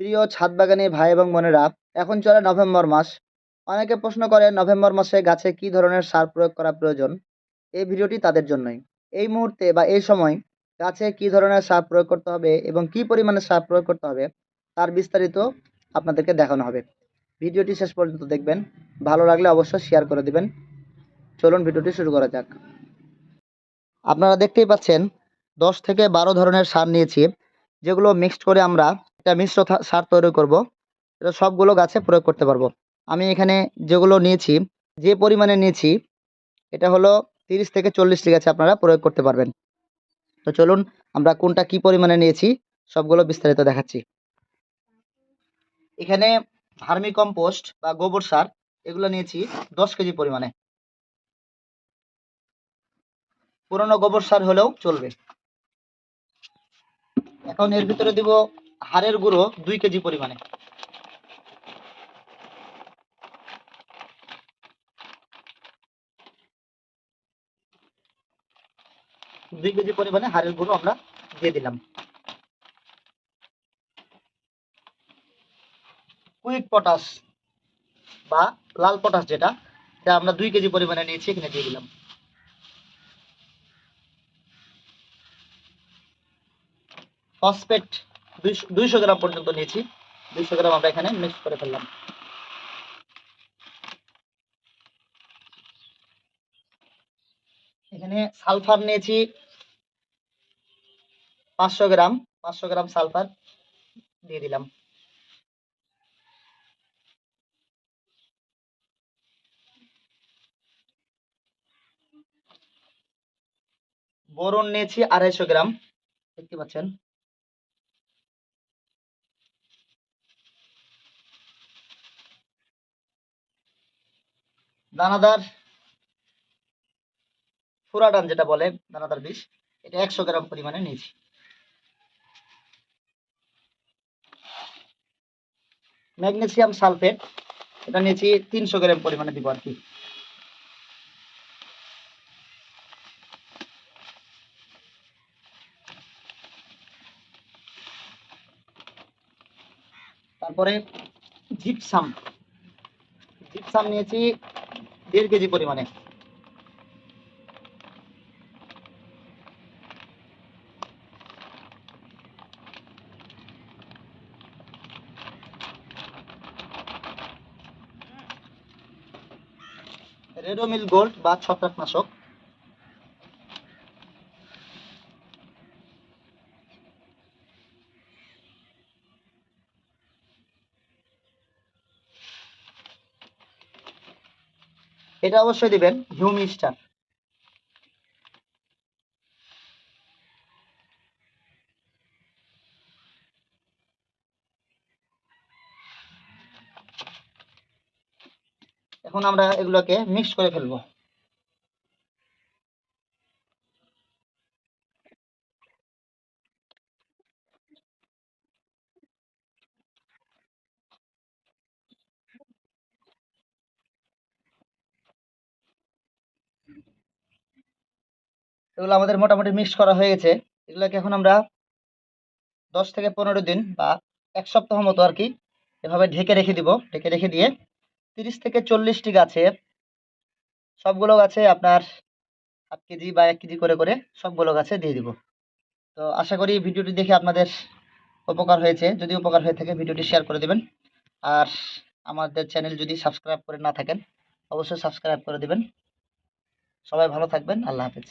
প্রিয় ছাদ বাগানি ভাই এবং বোনেরা, এখন চলে নভেম্বর মাস। অনেকে প্রশ্ন করে, নভেম্বর মাসে গাছে কি ধরনের সার প্রয়োগ করা প্রয়োজন? এই ভিডিওটি তাদের জন্যই। এই মুহূর্তে বা এই সময় গাছে কি ধরনের সার প্রয়োগ করতে হবে এবং কি পরিমাণে সার প্রয়োগ করতে হবে, তার বিস্তারিত আপনাদেরকে দেখানো হবে। ভিডিওটি শেষ পর্যন্ত দেখবেন। ভালো লাগলে অবশ্যই শেয়ার করে দিবেন। চলুন ভিডিওটি শুরু করা যাক। আপনারা দেখতেই পাচ্ছেন, দশ থেকে বারো ধরনের সার নিয়েছি, যেগুলো মিক্সড করে আমরা একটা মিশ্র সার তৈরি করব। এটা সবগুলো গাছে প্রয়োগ করতে পারব। আমি এখানে যেগুলো নিয়েছি, যে পরিমাণে নিয়েছি, এটা হলো তিরিশ থেকে চল্লিশটি গাছে আপনারা প্রয়োগ করতে পারবেন। তো চলুন, আমরা কোনটা কি পরিমাণে নিয়েছি, সবগুলো বিস্তারিত দেখাচ্ছি। এখানে ভার্মি কম্পোস্ট বা গোবর সার, এগুলো নিয়েছি দশ কেজি পরিমাণে। পুরনো গোবর সার হলেও চলবে। এখন এর ভিতরে দিব হাড়ের গুঁড়ো দুই কেজি পরিমাণে। দুই কেজি পরিমাণে হাড়ের গুঁড়ো আমরা দিয়ে দিলাম। কুইক পটাশ বা লাল পটাশ যেটা, এটা আমরা দুই কেজি পরিমাণে নিয়েছি, এখানে দিয়ে দিলাম। ফসফেট দুইশো গ্রাম পর্যন্ত নিয়েছি। দুইশো গ্রাম আমরা এখানে মিক্স করে ফেললাম। এখানে সালফার নিয়েছি পাঁচশো গ্রাম। পাঁচশো গ্রাম সালফার দিয়ে দিলাম। বোরন নিয়েছি আড়াইশো গ্রাম। দেখতে পাচ্ছেন? দানাদার ফুরাডান যেটা বলে, দানাদার বিষ, এটা একশো গ্রাম পরিমাণে নিয়েছি। ম্যাগনেসিয়াম সালফেট, এটা নিয়েছি তিনশো গ্রাম পরিমাণে দিব আর কি। তারপরে জিপসাম। জিপসাম নিয়েছি দেড় কেজি পরিমাণে। রেডোমিল গোল্ড বা ছত্রাকনাশক। এটা অবশ্যই দিবেন হিউমিস্টার এখন আমরা এগুলোকে মিক্স করে ফেলব। এগুলো আমাদের মোটামুটি মিক্স করা হয়ে গেছে। এগুলোকে এখন আমরা দশ থেকে পনেরো দিন বা এক সপ্তাহ মতো আর কি এভাবে ঢেকে রেখে দিব। ঢেকে রেখে দিয়ে তিরিশ থেকে চল্লিশটি গাছে সবগুলো গাছে আপনার হাফ কেজি বা এক কেজি করে করে সবগুলো গাছে দিয়ে দিব। তো আশা করি ভিডিওটি দেখে আপনাদের উপকার হয়েছে। যদি উপকার হয়ে থাকে ভিডিওটি শেয়ার করে দেবেন। আর আমাদের চ্যানেল যদি সাবস্ক্রাইব করে না থাকেন, অবশ্যই সাবস্ক্রাইব করে দেবেন। সবাই ভালো থাকবেন। আল্লাহ হাফেজ।